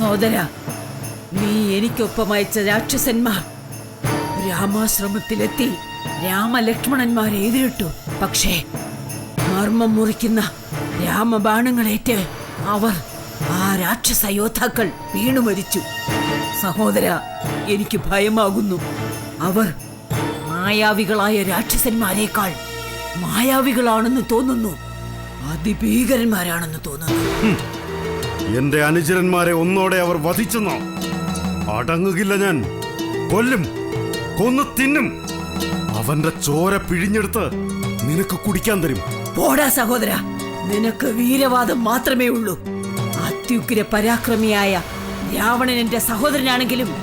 സോദര നീ എനിക്കൊപ്പം അയച്ച രാക്ഷസന്മാർ രാമാശ്രമത്തിലെത്തി രാമലക്ഷ്മണന്മാരെ എതിരിട്ടു. പക്ഷേ മർമ്മം മുറിക്കുന്ന രാമബാണങ്ങളേറ്റ് അവർ ആ രാക്ഷസ യോദ്ധാക്കൾ വീണു മരിച്ചു. സഹോദര എനിക്ക് ഭയമാകുന്നു. അവർ മായാവികളായ രാക്ഷസന്മാരെക്കാൾ മായാവികളാണെന്ന് തോന്നുന്നു. അതിഭീകരന്മാരാണെന്ന് തോന്നുന്നു. എന്റെ അനുചരന്മാരെ ഒന്നോടെ അവർ വധിച്ചെന്നോ? അടങ്ങുകില്ല ഞാൻ. കൊല്ലും. കൊന്നു തിന്നും. അവന്റെ ചോര പിഴിഞ്ഞെടുത്ത് നിനക്ക് കുടിക്കാൻ തരും. പോടാ സഹോദര. നിനക്ക് വീരവാദം മാത്രമേ ഉള്ളൂ. അത്യുഗ്ര പരാക്രമിയായ രാവണൻ എന്റെ സഹോദരനാണെങ്കിലും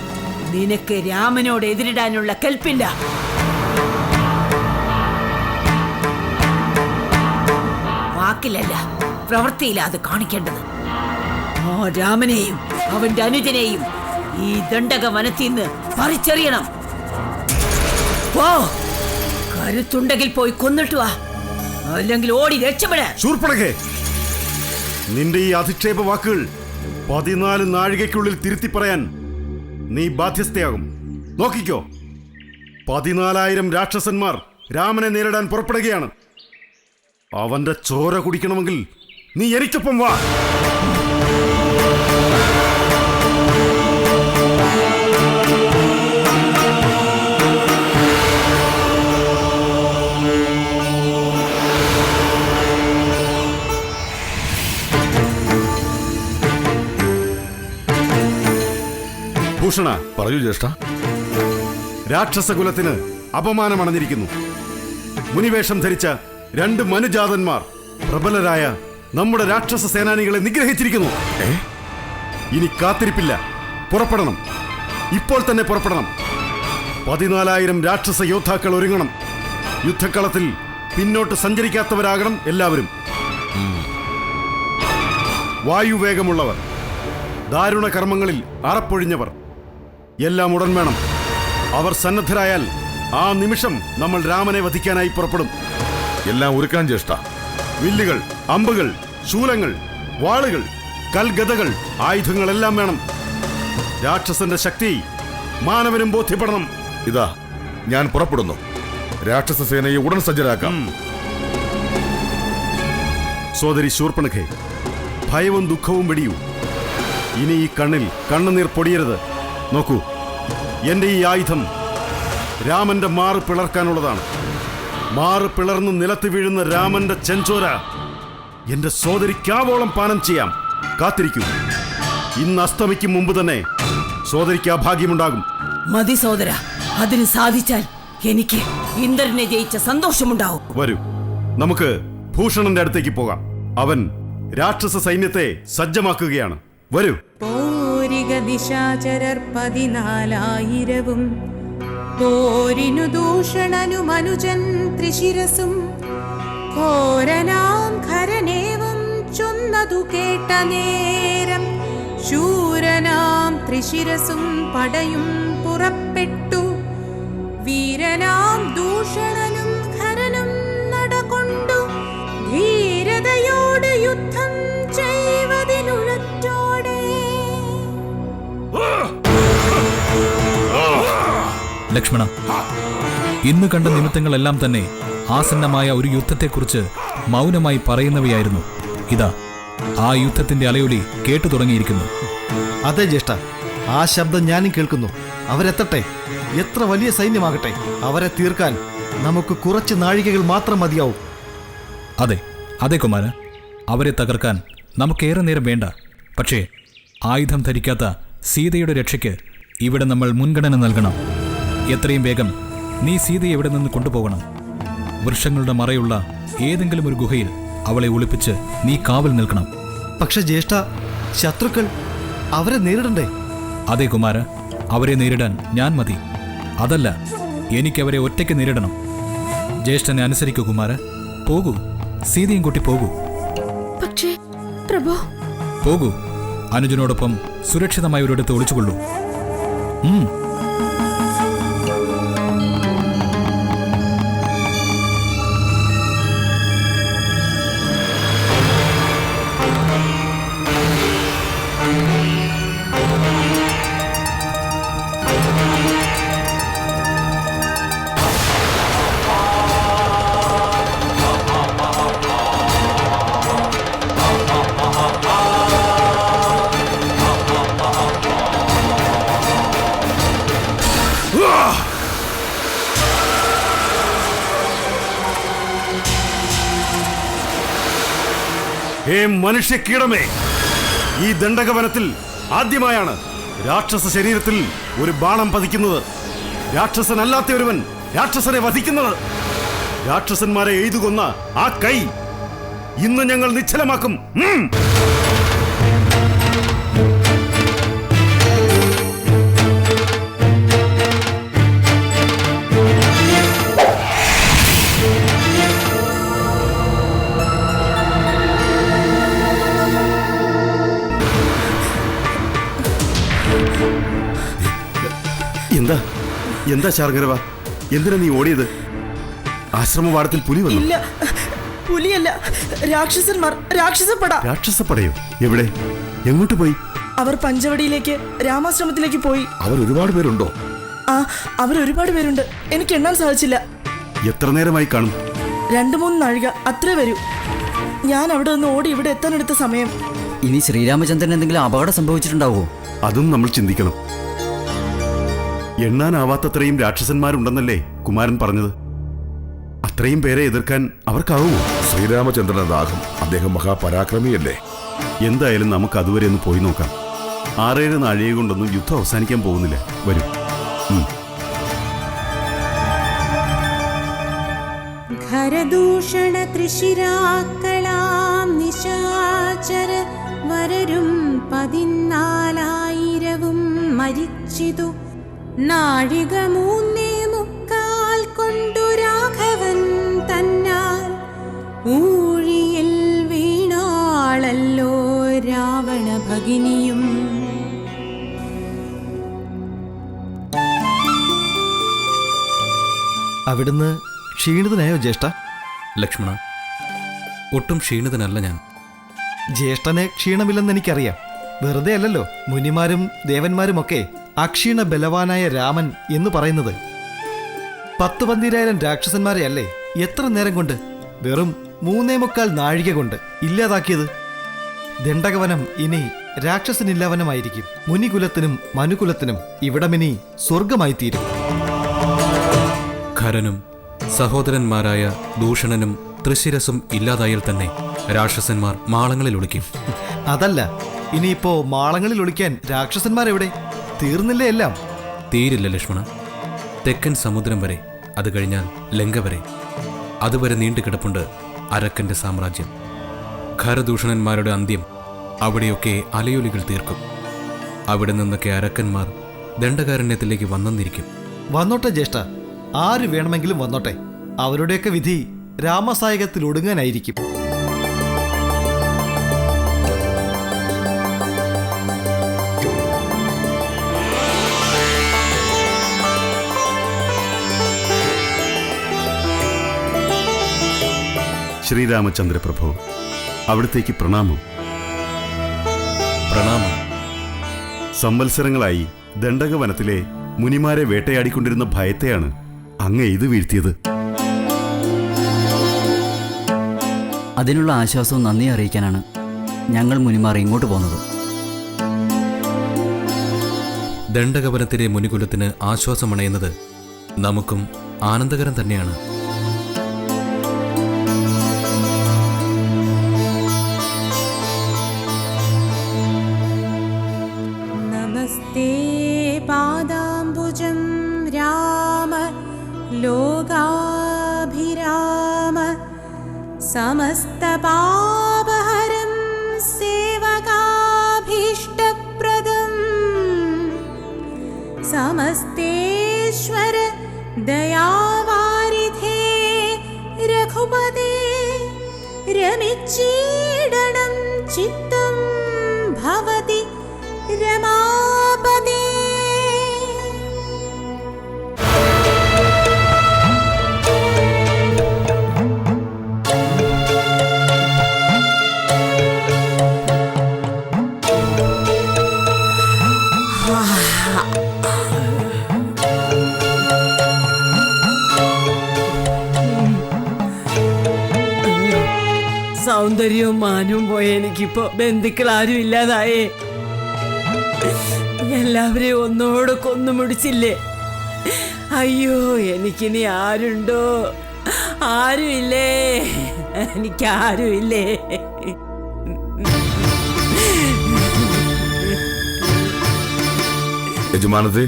നിനക്ക് രാമനോട് എതിരിടാനുള്ള കൽപ്പില്ല. വാക്കിലല്ല പ്രവൃത്തിയില്ല അത് കാണിക്കേണ്ടത്. ആ രാമനെയും അവന്റെ അനുജനെയും ഈ ദണ്ഡക വനത്തിൽ നിന്ന് പറിച്ചെറിയണം കരുത്തുണ്ടെങ്കിൽ പോയി കൊന്നിട്ട് വാ അല്ലെങ്കിൽ ഓടി രക്ഷപ്പെടേ ശൂർപ്പണകെ നിന്റെ ഈ അധിക്ഷേപ വാക്കുകൾ പതിനാല് നാഴികയ്ക്കുള്ളിൽ തിരുത്തി പറയാൻ നീ ബാധ്യസ്ഥയാകും. നോക്കിക്കോ പതിനാലായിരം രാക്ഷസന്മാർ രാമനെ നേരിടാൻ പുറപ്പെടുകയാണ്. അവന്റെ ചോര കുടിക്കണമെങ്കിൽ നീ എനിക്കൊപ്പം വാ. ഭൂഷണ പറയൂ ജ്യേഷ്ഠ. രാക്ഷസകുലത്തിന് അപമാനമണഞ്ഞിരിക്കുന്നു. മുനിവേഷം ധരിച്ച രണ്ട് മനുജാതന്മാർ പ്രബലരായ നമ്മുടെ രാക്ഷസ സേനാനികളെ നിഗ്രഹിച്ചിരിക്കുന്നു. ഇനി കാത്തിരിപ്പില്ല. പുറപ്പെടണം. ഇപ്പോൾ തന്നെ പുറപ്പെടണം. പതിനാലായിരം രാക്ഷസ യോദ്ധാക്കൾ ഒരുങ്ങണം. യുദ്ധക്കളത്തിൽ പിന്നോട്ട് സഞ്ചരിക്കാത്തവരാകണം എല്ലാവരും. വായുവേഗമുള്ളവർ ദാരുണ കർമ്മങ്ങളിൽ അറപ്പൊഴിഞ്ഞവർ എല്ലാം ഉടൻ വേണം. അവർ സന്നദ്ധരായാൽ ആ നിമിഷം നമ്മൾ രാമനെ വധിക്കാനായി പുറപ്പെടും. എല്ലാം ഒരുക്കാൻ ജ്യേഷ്ഠ. വില്ലുകൾ അമ്പുകൾ ശൂലങ്ങൾ വാളുകൾ കൽഗതകൾ ആയുധങ്ങളെല്ലാം വേണം. രാക്ഷസന്റെ ശക്തി മാനവനും ബോധ്യപ്പെടണം. ഇതാ ഞാൻ പുറപ്പെടുന്നു. രാക്ഷസ സേനയെ ഉടൻ സജ്ജരാക്കാം. സോദരി ശൂർപ്പണഖെ ഭയവും ദുഃഖവും വെടിയൂ. ഇനി ഈ കണ്ണിൽ കണ്ണുനീർ പൊടിയരുത്. നോക്കൂ. എന്റെ ഈ ആയുധം രാമന്റെ മാറ് പിളർക്കാനുള്ളതാണ്. മാറ് പിളർന്ന് നിലത്ത് വീഴുന്ന രാമന്റെ ചെഞ്ചോര എന്റെ സോദരിക്കാവോളം പാനം ചെയ്യാം. കാത്തിരിക്കൂ. ഇന്ന് അസ്തമിക്കും മുമ്പ് തന്നെ സോദരിക്ക് ആ ഭാഗ്യമുണ്ടാകും. മതി സോദര. അതിന് സാധിച്ചാൽ എനിക്ക് ഇന്ദ്രനെ ജയിച്ച സന്തോഷമുണ്ടാവും. വരൂ. നമുക്ക് ഭൂഷണന്റെ അടുത്തേക്ക് പോകാം. അവൻ രാക്ഷസ സൈന്യത്തെ സജ്ജമാക്കുകയാണ്. വരൂ. പോരിക നിശാചരർ പതിനാലായിരവും പോരിനു ദൂഷണനു മനുജൻ ത്രിശിരസും ഘോരനാം ഖരനേവം ചൊന്നതു കേട്ട നേരം ശൂരനാം ത്രിശിരസും പടയും പുറപ്പെട്ടു ലക്ഷ്മണ ഇന്ന് കണ്ട നിമിത്തങ്ങളെല്ലാം തന്നെ ആസന്നമായ ഒരു യുദ്ധത്തെക്കുറിച്ച് മൗനമായി പറയുന്നവയായിരുന്നു. ഇതാ ആ യുദ്ധത്തിന്റെ അലയൊലി കേട്ടു തുടങ്ങിയിരിക്കുന്നു. അതെ ജ്യേഷ്ഠ ആ ശബ്ദം ഞാനും കേൾക്കുന്നു. അവരെത്തട്ടെ. എത്ര വലിയ സൈന്യമാകട്ടെ. അവരെ തീർക്കാൻ നമുക്ക് കുറച്ച് നാഴികകൾ മാത്രം മതിയാവും. അതെ അതെ കുമാര അവരെ തകർക്കാൻ നമുക്കേറെ നേരം വേണ്ട. പക്ഷേ ആയുധം ധരിക്കാത്ത സീതയുടെ രക്ഷയ്ക്ക് ഇവിടെ നമ്മൾ മുൻഗണന നൽകണം. എത്രയും വേഗം നീ സീതയെ ഇവിടെ നിന്ന് കൊണ്ടുപോകണം? വൃക്ഷങ്ങളുടെ മറയുള്ള ഏതെങ്കിലും ഒരു ഗുഹയിൽ അവളെ ഒളിപ്പിച്ച് നീ കാവൽ നിൽക്കണം. പക്ഷെ ജ്യേഷ്ഠ ശത്രുക്കൾ അവരെ നേരിടണ്ടേ? അതെ കുമാര അവരെ നേരിടാൻ ഞാൻ മതി. അതല്ല എനിക്കവരെ ഒറ്റയ്ക്ക് നേരിടണം. ജ്യേഷ്ഠനെ അനുസരിക്കൂ കുമാര. പോകൂ സീതയും കൂട്ടി പോകൂ. പക്ഷേ പ്രഭു. പോകൂ. അനുജനോടൊപ്പം സുരക്ഷിതമായി ഒരിടത്ത് ഒളിച്ചുകൊള്ളൂ. ഹേ മനുഷ്യ കീടമേ. ഈ ദണ്ഡകവനത്തിൽ ആദ്യമായാണ് രാക്ഷസ ശരീരത്തിൽ ഒരു ബാണം പതിക്കുന്നത്. രാക്ഷസനല്ലാത്ത ഒരുവൻ രാക്ഷസനെ വധിക്കുന്നത്. രാക്ഷസന്മാരെ എഴുതുകൊന്ന ആ കൈ ഇന്ന് ഞങ്ങൾ നിശ്ചലമാക്കും. എന്താ? എന്താ ശാർഗരവ? എന്തിനാ നീ ഓടിയത്? ആശ്രമവാടത്തിൽ പുലി വന്നു. ഇല്ല. പുലിയല്ല. രാക്ഷസന്മാർ. രാക്ഷസപ്പട. രാക്ഷസപ്പടയോ? എവിടെ? എങ്ങോട്ട് പോയി? അവർ പഞ്ചവടിയിലേക്ക് രാമാശ്രമത്തിലേക്ക് പോയി. അവർ ഒരുപാട് പേരുണ്ടോ? ആ അവർ ഒരുപാട് പേരുണ്ട്. എനിക്ക് എണ്ണാൻ സാധിച്ചില്ല. എത്ര നേരമായി കാണും? രണ്ടു മൂന്ന് നാഴിക അത്രേ വരൂ. ഞാൻ അവിടെ നിന്ന് ഓടി ഇവിടെ എത്താനെടുത്ത സമയം. ഇനി ശ്രീരാമചന്ദ്രൻ എന്തെങ്കിലും അപകടം സംഭവിച്ചിട്ടുണ്ടാവോ അതും നമ്മൾ ചിന്തിക്കണം. എണ്ണാനാവാത്തത്രയും രാക്ഷസന്മാരുണ്ടെന്നല്ലേ കുമാരൻ പറഞ്ഞത്? അത്രയും പേരെ എതിർക്കാൻ അവർക്കാവുമോ ശ്രീരാമചന്ദ്രൻ ദാഹം അദ്ദേഹം മഹാപരാക്രമിയല്ലേ? എന്തായാലും നമുക്ക് അതുവരെ ഒന്ന് പോയി നോക്കാം. ആറേഴ് നാഴിക കൊണ്ടൊന്നും യുദ്ധം അവസാനിക്കാൻ പോകുന്നില്ല. വരൂ. ഖരദൂഷണ തൃശിരാക്കളാം നിശാചര വരരും പതിനാലായിരവും മരിച്ചിതു. നാഴിക മൂന്നേ മുക്കാൽ കൊണ്ടു രാഘവൻ തന്നാൽ ഊഴിയിൽ വീണാളല്ലോ രാവണ ഭഗിനിയും. അവിടുന്ന് ക്ഷീണിതനായോ ജ്യേഷ്ഠ? ലക്ഷ്മണ ഒട്ടും ക്ഷീണിതനല്ല ഞാൻ. ജ്യേഷ്ഠനെ ക്ഷീണമില്ലെന്ന് എനിക്കറിയാം വെറുതെ അല്ലല്ലോ മുനിമാരും ദേവന്മാരുമൊക്കെ. അക്ഷീണ ബലവാനായ രാമൻ എന്ന് പറയുന്നത്. പത്ത് പന്തിരായിരം രാക്ഷസന്മാരെ അല്ലേ? എത്ര നേരം കൊണ്ട്? വെറും മൂന്നേ മുക്കാൽ നാഴിക കൊണ്ട് ഇല്ലാതാക്കിയത്? ദണ്ഡകവനം ഇനി രാക്ഷസനില്ലവനമായിരിക്കും. മുനികുലത്തിനും മനുകുലത്തിനും ഇവിടമിനി സ്വർഗമായി തീരും ഖരനും സഹോദരന്മാരായ ദൂഷണനും തൃശിരസും ഇല്ലാതായാൽ തന്നെ രാക്ഷസന്മാർ മാളങ്ങളിൽ ഒളിക്കും. അതല്ല ഇനിയിപ്പോ മാളങ്ങളിൽ ഒളിക്കാൻ രാക്ഷസന്മാരെവിടെ? തീർന്നില്ലേ എല്ലാം? തീരില്ല ലക്ഷ്മണ. തെക്കൻ സമുദ്രം വരെ അത് കഴിഞ്ഞാൽ ലങ്ക വരെ. അതുവരെ നീണ്ടുകിടപ്പുണ്ട് അരക്കന്റെ സാമ്രാജ്യം. ഖരദൂഷണന്മാരുടെ അന്ത്യം അവിടെയൊക്കെ അലയൊലികൾ തീർക്കും. അവിടെ നിന്നൊക്കെ അരക്കന്മാർ ദണ്ഡകാരണ്യത്തിലേക്ക് വന്നെന്നിരിക്കും. വന്നോട്ടെ ജ്യേഷ്ഠ. ആര് വേണമെങ്കിലും വന്നോട്ടെ. അവരുടെയൊക്കെ വിധി രാമസായകത്തിൽ ഒടുങ്ങാനായിരിക്കും ശ്രീരാമചന്ദ്ര പ്രഭു അവിടത്തേക്ക് പ്രണാമം. പ്രണാമം. സംവത്സരങ്ങളായി ദണ്ഡകവനത്തിലെ മുനിമാരെ വേട്ടയാടിക്കൊണ്ടിരുന്ന ഭയത്തെയാണ് അങ്ങ് എയ്ത് വീഴ്ത്തിയത്. അതിനുള്ള ആശ്വാസവും നന്ദി അറിയിക്കാനാണ് ഞങ്ങൾ മുനിമാർ ഇങ്ങോട്ട് പോകുന്നത്. ദണ്ഡകവനത്തിലെ മുനികുലത്തിന് ആശ്വാസമണയുന്നത് നമുക്കും ആനന്ദകരം തന്നെയാണ്. समस्तपापहरं सेवकाभीष्टप्रदम् समस्तेश्वर दयावारिधे रघुपदे चित्तं സൗന്ദര്യവും മാനവും പോയ എനിക്കിപ്പോ ബന്ധുക്കൾ ആരും ഇല്ലാതായേ. എല്ലാവരെയും ഒന്നോട് കൊന്നു മുടിച്ചില്ലേ? അയ്യോ എനിക്കിനി ആരുണ്ടോ? ആരുമില്ലേ? എനിക്കാരുമില്ലേ? യജമാനത്തെ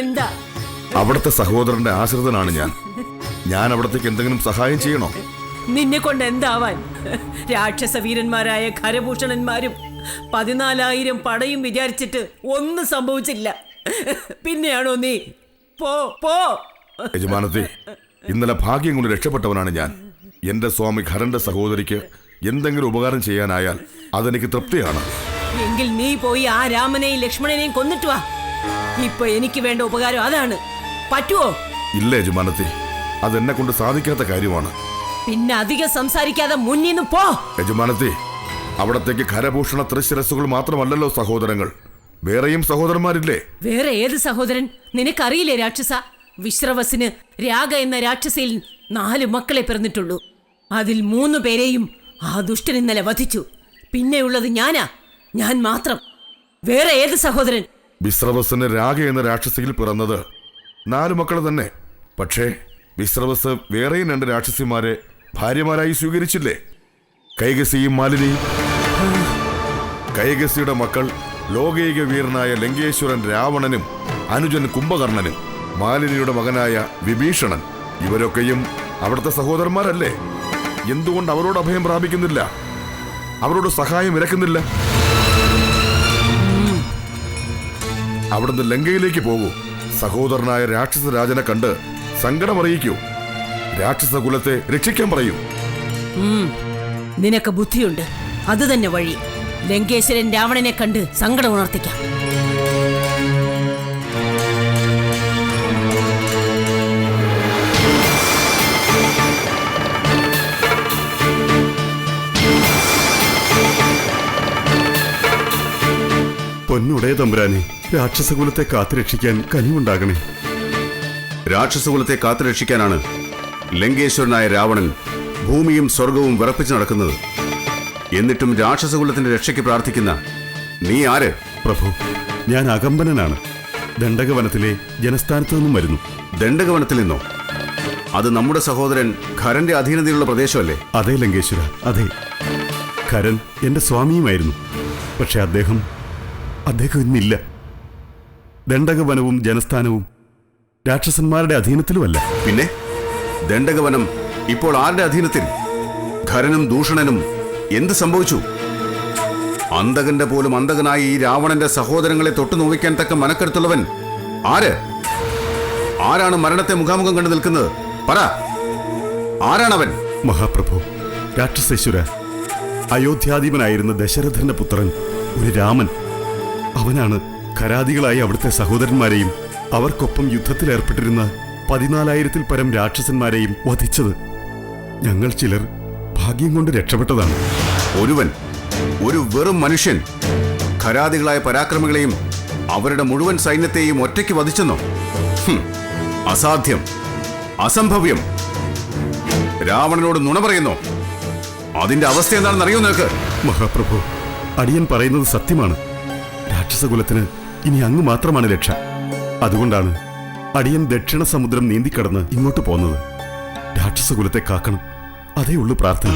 എന്താ? അവിടുത്തെ സഹോദരന്റെ ആശ്രിതനാണ് ഞാൻ. ഞാൻ അവിടത്തേക്ക് എന്തെങ്കിലും സഹായം ചെയ്യണോ? നിന്നെ കൊണ്ട് എന്താവാൻ രാക്ഷസ വീരന്മാരായ ഖരഭൂഷണന്മാരും പതിനാലായിരം പടയും വിചാരിച്ചിട്ട് ഒന്നും സംഭവിച്ചില്ല. പിന്നെയാണോ നീ? പോ പോ. യജമാനത്തെ ഇന്നലെ ഭാഗ്യം കൊണ്ട് രക്ഷപ്പെട്ടവനാണ് ഞാൻ. എന്റെ സ്വാമി ഖരന്റെ സഹോദരിക്ക് എന്തെങ്കിലും ഉപകാരം ചെയ്യാനായാൽ അതെനിക്ക് തൃപ്തിയാണ്. എങ്കിൽ നീ പോയി ആ രാമനെയും ലക്ഷ്മണനെയും കൊന്നിട്ട് വാ. ഇപ്പൊ എനിക്ക് വേണ്ട ഉപകാരം അതാണ്. പറ്റുവോ? ഇല്ല യജമാനത്തെ അതെന്നെ കൊണ്ട് സാധിക്കാത്ത കാര്യമാണ്. പിന്നെ അധികം സംസാരിക്കാതെ മുന്നിൽ നിന്ന് പോ. യജമാനത്തെ അവിടത്തേക്ക് ഖരഭൂഷണ ത്രിശിരസുകൾ മാത്രമല്ലല്ലോ സഹോദരങ്ങൾ. വേറെയും സഹോദരന്മാരില്ലേ? വേറെ ഏത് സഹോദരൻ? നിനക്കറിയില്ലേ രാക്ഷസ? വിശ്രവസിന് രാഗ എന്ന രാക്ഷസയിൽ നാല് മക്കളെ പിറന്നിട്ടുള്ളൂ. അതിൽ മൂന്ന് പേരെയും ആ ദുഷ്ടൻ ഇന്നലെ വധിച്ചു. പിന്നെയുള്ളത് ഞാനാ. ഞാൻ മാത്രം. വേറെ ഏത് സഹോദരൻ? വിശ്രവസിന് രാഗ എന്ന രാക്ഷസിയിൽ പിറന്നത് നാലു മക്കൾ തന്നെ. പക്ഷേ വിശ്രവസ് വേറെയും രണ്ട് രാക്ഷസിമാരെ ഭാര്യമാരായി സ്വീകരിച്ചില്ലേ? കൈകസിയും മാലിനിയും കൈകസിയുടെ മക്കൾ ലോകൈക വീരനായ ലങ്കേശ്വരൻ രാവണനും അനുജൻ കുംഭകർണനും മാലിനിയുടെ മകനായ വിഭീഷണൻ ഇവരൊക്കെയും അവിടുത്തെ സഹോദരന്മാരല്ലേ? എന്തുകൊണ്ട് അവരോട് അഭയം പ്രാപിക്കുന്നില്ല? അവരോട് സഹായം ഇരക്കുന്നില്ല അവിടുന്ന് ലങ്കയിലേക്ക് പോകൂ. സഹോദരനായ രാക്ഷസ രാജനെ കണ്ട് സങ്കടമറിയിക്കൂ. രാക്ഷസ കുലത്തെ രക്ഷിക്കാൻ പറയൂ. നിനക്ക് ബുദ്ധിയുണ്ട്. അത് തന്നെ വഴി. ലങ്കേശ്വരൻ രാവണനെ കണ്ട് സങ്കടം ഉണർത്തിക്കാം. പൊന്നുടേ തമ്പുരാനെ രാക്ഷസകുലത്തെ കാത്തുരക്ഷിക്കാൻ കനിവുണ്ടാകണേ. രാക്ഷസകുലത്തെ കാത്തുരക്ഷിക്കാനാണ് ലങ്കേശ്വരനായ രാവണൻ ഭൂമിയും സ്വർഗവും വിറപ്പിച്ചു നടക്കുന്നത്. എന്നിട്ടും രാക്ഷസകുലത്തിന്റെ രക്ഷയ്ക്ക് പ്രാർത്ഥിക്കുന്ന നീ ആര്? പ്രഭു ഞാൻ അകമ്പനനാണ്. ദണ്ഡകവനത്തിലെ ജനസ്ഥാനത്തു നിന്നും വരുന്നു. ദണ്ഡകവനത്തിൽ നിന്നോ? അത് നമ്മുടെ സഹോദരൻ ഖരന്റെ അധീനതയിലുള്ള പ്രദേശമല്ലേ? അതെ ലങ്കേശ്വര അതെ. ഖരൻ എന്റെ സ്വാമിയുമായിരുന്നു. പക്ഷെ അദ്ദേഹം അദ്ദേഹം ഇന്നില്ല. ദണ്ഡകവനവും ജനസ്ഥാനവും രാക്ഷസന്മാരുടെ അധീനത്തിലുമല്ല. പിന്നെ? ദണ്ഡകവനം ഇപ്പോൾ ആരുടെ അധീനത്തിൽ? ഖരനും ദൂഷണനും എന്ത് സംഭവിച്ചു? അന്തകന്റെ പോലും അന്തകനായി ഈ രാവണന്റെ സഹോദരങ്ങളെ തൊട്ടു നോവിക്കാൻ തക്ക മനക്കരുത്തുള്ളവൻ ആര്? ആരാണ് മരണത്തെ മുഖാമുഖം കണ്ടു നിൽക്കുന്നത്? പറ. ആരാണവൻ? മഹാപ്രഭു രാക്ഷസേശ്വര. അയോധ്യാധിപനായിരുന്ന ദശരഥന്റെ പുത്രൻ ഒരു രാമൻ. അവനാണ് ഖരാദികളായി അവിടുത്തെ സഹോദരന്മാരെയും അവർക്കൊപ്പം യുദ്ധത്തിലേർപ്പെട്ടിരുന്ന പതിനാലായിരത്തിൽ പരം രാക്ഷസന്മാരെയും വധിച്ചത്. ഞങ്ങൾ ചിലർ ഭാഗ്യം കൊണ്ട് രക്ഷപ്പെട്ടതാണ്. ഒരുവൻ ഒരു വെറും മനുഷ്യൻ ഖരാദികളായ പരാക്രമികളെയും അവരുടെ മുഴുവൻ സൈന്യത്തെയും ഒറ്റയ്ക്ക് വധിച്ചെന്നോ? അസാധ്യം അസംഭവ്യം. രാവണനോട് നുണ പറയുന്നോ? അതിന്റെ അവസ്ഥ എന്താണെന്ന് അറിയോ നിനക്ക്? മഹാപ്രഭു അടിയൻ പറയുന്നത് സത്യമാണ്. രാക്ഷസകുലത്തിന് ഇനി അങ്ങ് മാത്രമാണ് രക്ഷ. അതുകൊണ്ടാണ് അടിയൻ ദക്ഷിണ സമുദ്രം നീന്തിക്കടന്ന് ഇങ്ങോട്ട് പോന്നത്. രാക്ഷസകുലത്തെ കാക്കണം. അതേ ഉള്ളു പ്രാർത്ഥന.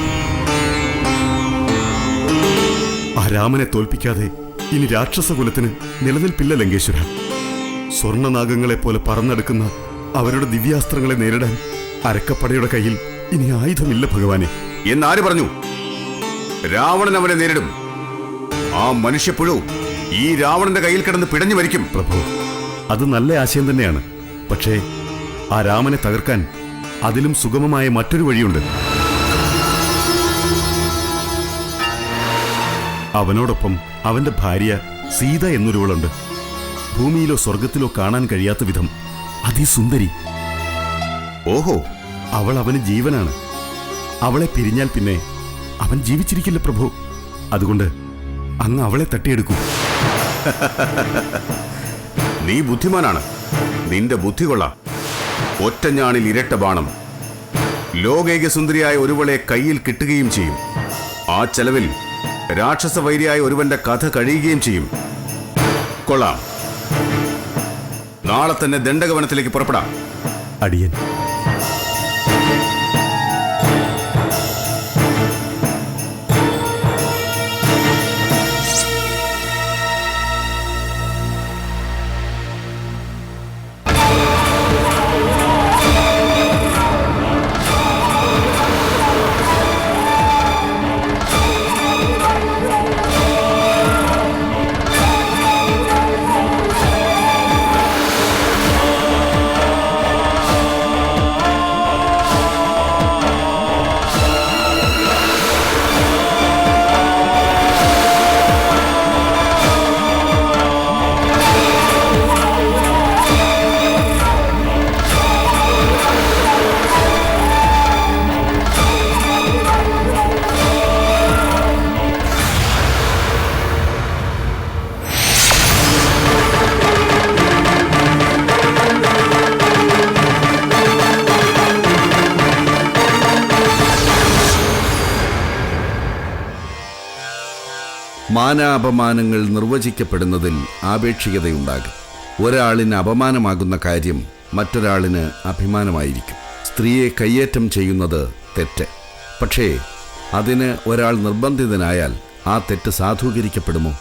ആ രാമനെ തോൽപ്പിക്കാതെ ഇനി രാക്ഷസകുലത്തിന് നിലനിൽപ്പില്ല ലങ്കേശ്വര. സ്വർണനാഗങ്ങളെ പോലെ പറന്നെടുക്കുന്ന അവരുടെ ദിവ്യാസ്ത്രങ്ങളെ നേരിടാൻ അരക്കപ്പടയുടെ കയ്യിൽ ഇനി ആയുധമില്ല ഭഗവാനെ. എന്നാര് പറഞ്ഞു? രാവണൻ അവനെ നേരിടും. ആ മനുഷ്യപ്പുഴു ഈ രാവണന്റെ കയ്യിൽ കിടന്ന് പിടഞ്ഞു മരിക്കും. പ്രഭു അത് നല്ല ആശയം തന്നെയാണ്. പക്ഷേ ആ രാമനെ തകർക്കാൻ അതിലും സുഗമമായ മറ്റൊരു വഴിയുണ്ട്. അവനോടൊപ്പം അവന്റെ ഭാര്യ സീത എന്നൊരുവളുണ്ട്. ഭൂമിയിലോ സ്വർഗത്തിലോ കാണാൻ കഴിയാത്ത വിധം അതിസുന്ദരി. ഓഹോ. അവൾ അവന് ജീവനാണ്. അവളെ പിരിഞ്ഞാൽ പിന്നെ അവൻ ജീവിച്ചിരിക്കില്ല പ്രഭു. അതുകൊണ്ട് അങ്ങ് അവളെ തട്ടിയെടുക്കൂ. നീ ബുദ്ധിമാനാണ്. നിന്റെ ബുദ്ധി കൊള്ളാം. ഒറ്റഞ്ഞാണിൽ ഇരട്ട ബാണം. ലോകൈകസുന്ദരിയായ ഒരുവളെ കയ്യിൽ കിട്ടുകയും ചെയ്യും. ആ ചെലവിൽ രാക്ഷസ വൈരിയായ ഒരുവന്റെ കഥ കഴിയുകയും ചെയ്യും. കൊള്ളാം. നാളെ തന്നെ ദണ്ഡകവനത്തിലേക്ക് പുറപ്പെടാം. അടിയൻ മാനാപമാനങ്ങൾ നിർവചിക്കപ്പെടുന്നതിൽ ആപേക്ഷികതയുണ്ടാകും. ഒരാളിന് അപമാനമാകുന്ന കാര്യം മറ്റൊരാളിന് അഭിമാനമായിരിക്കും. സ്ത്രീയെ കയ്യേറ്റം ചെയ്യുന്നത് തെറ്റ്. പക്ഷേ അതിന് ഒരാൾ നിർബന്ധിതനായാൽ ആ തെറ്റ് സാധൂകരിക്കപ്പെടുമോ?